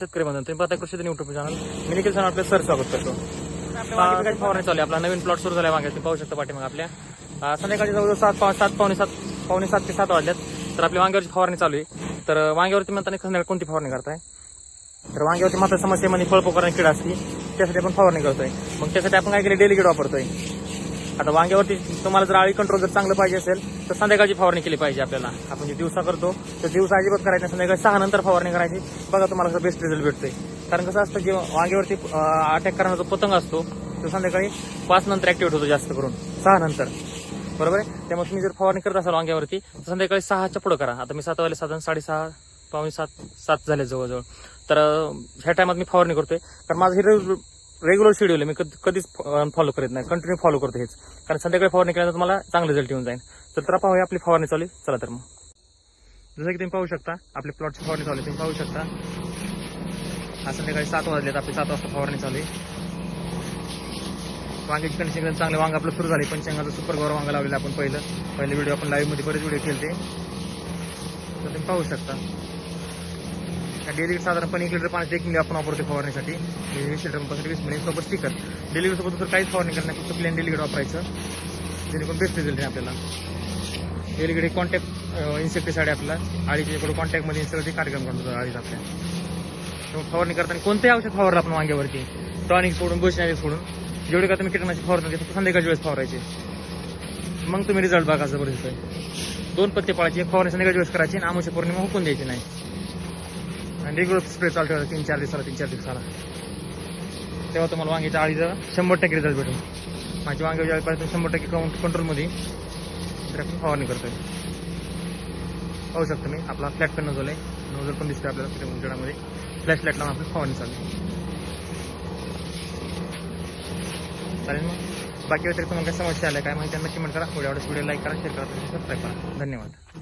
शेतकरी बंधू तुम्ही पाहता कृषी युट्यूब चॅनल मी निखिल सर आपलं सर स्वागत करतो. आपल्या फवारणी चालू आहे. आपला नवीन प्लॉट सुरू झाला मागे. तुम्ही पाहू शकता पाठीमाग आपल्या. संध्याकाळी जवळजवळ सात पाव सात पावणे सात पावणे सात ते सात वाजल्यात तर आपल्या वांग्यावरची फवारणी चालू आहे. तर वांग्यावरती म्हणताना संध्याकाळी कोणती फवारणी करताय? तर वांग्यावरती मात्र समस्येमध्ये फळपोकराने किडा असते त्यासाठी आपण फवारणी करतोय. मग त्यासाठी आपण काय केलं? डेलिगेट वापरतोय. आता वांग्यावरती तुम्हाला जर आळी कंट्रोल जर चांगलं पाहिजे असेल तर संध्याकाळची फवारणी केली पाहिजे आपल्याला. आपण जे दिवसा करतो तर दिवसा अजिबात करायचं संध्याकाळी सहा नंतर फवारणी करायची. बघा तुम्हाला बेस्ट रिझल्ट भेटतोय. कारण कसं असतं जे वांग्यावरती अटॅक करण्याचा जो पतंग असतो तो संध्याकाळी पाच नंतर ऍक्टिव्हेट होतो जास्त करून. सहा नंतर. बरोबर आहे? त्यामुळे तुम्ही जर फवारणी करत असाल वांग्यावरती तर संध्याकाळी सहाच्या पुढं करा. आता मी सात वाजले साधारण साडेसहा पावणे सात सात झाले जवळजवळ. तर ह्या टायमात मी फवारणी करतोय. कारण माझं हे रेग्युलर शेड्यूल आहे. मी कधीच फॉलो करत नाही. कंटिन्यू फॉलो करतो हेच. कारण संध्याकाळी फवारणी केल्यानंतर मला चांगलं रिझल्ट येऊन जाईल. तर तर पाहूया आपली फवारणी चालू आहे. चला तर मग. जसं की तुम्ही पाहू शकता आपली प्लॉटची फवारणी चालू आहे. तुम्ही पाहू शकता आज संध्याकाळी सात वाजलेत. आपली सात वाजता फवारणी चालू आहे. वांग्याची कंडिशन चांगले. वांग आपलं सुरू झाले पंचांगाचं सुपर गोर वांगा लावलेलं आपण पहिलं. पहिले व्हिडिओ आपण लाईव्हमध्ये बरेच व्हिडिओ केले तर तुम्ही पाहू शकता. डेली साधारणपणे एक लिटर पाण्याचे एक मिली आपण वापरतो फवारणीसाठी. वीस लिटरपासून वीस मिली सोबत स्टिकर डेली सोबत दुसरं काहीच फवारणी करणार फक्त प्लेन डेलिगेट वापरायचं. जेणेकरून बेस्ट रिझल्ट आहे आपल्याला. डेलिगेट कॉन्टॅक्ट इन्सेक्टीसाठी आपला. आळीच्या इकडे कॉन्टॅक्टमध्ये इन्सेक्टी कार्यक्रम करतो आळीत आपल्या. फवारणी करताना कोणतेही औषध फवारलं आपण वांग्यावरती. टॉनिक सोडून बुशनॅरिक सोडून. जेवढे का तुम्ही कीटकनाशक फवारणार फक्त संध्याकाळच्या वेळेस फवारायचे. मग तुम्ही रिझल्ट बघा जबरदस्त. आहे दोन पत्ते पाळायचे एक फवारणी संध्याकाळच्या वेळेस करायची आणि आमच्या पौर्णिमा हुकून द्यायची नाही. रेग्युलर स्प्रे चालू ठेवायचा तीन चार दिवसाला तीन चार दिवसाला. तेव्हा तुम्हाला वांग्याच्या आळीचा शंभर टक्के रिझल्ट भेटेल. माझी वांग्याच्या आळीपर्यंत शंभर टक्के काउंट कंट्रोलमध्ये तर आपण फवारणी करतोय. पाहू शकतो मी आपला फ्लॅट पण नजल आहे. नोजल पण दिसतोय आपल्याला जडामध्ये फ्लॅश लाइट लावून आपली फवारणी चालू चालेल मग? बाकी वगैरे तुम्हाला काय समस्या आल्या काय माहिती नक्की कमेंट करा. व्हिडिओ व्हिडिओ लाईक करा शेअर करा सबस्क्राईब करा. धन्यवाद.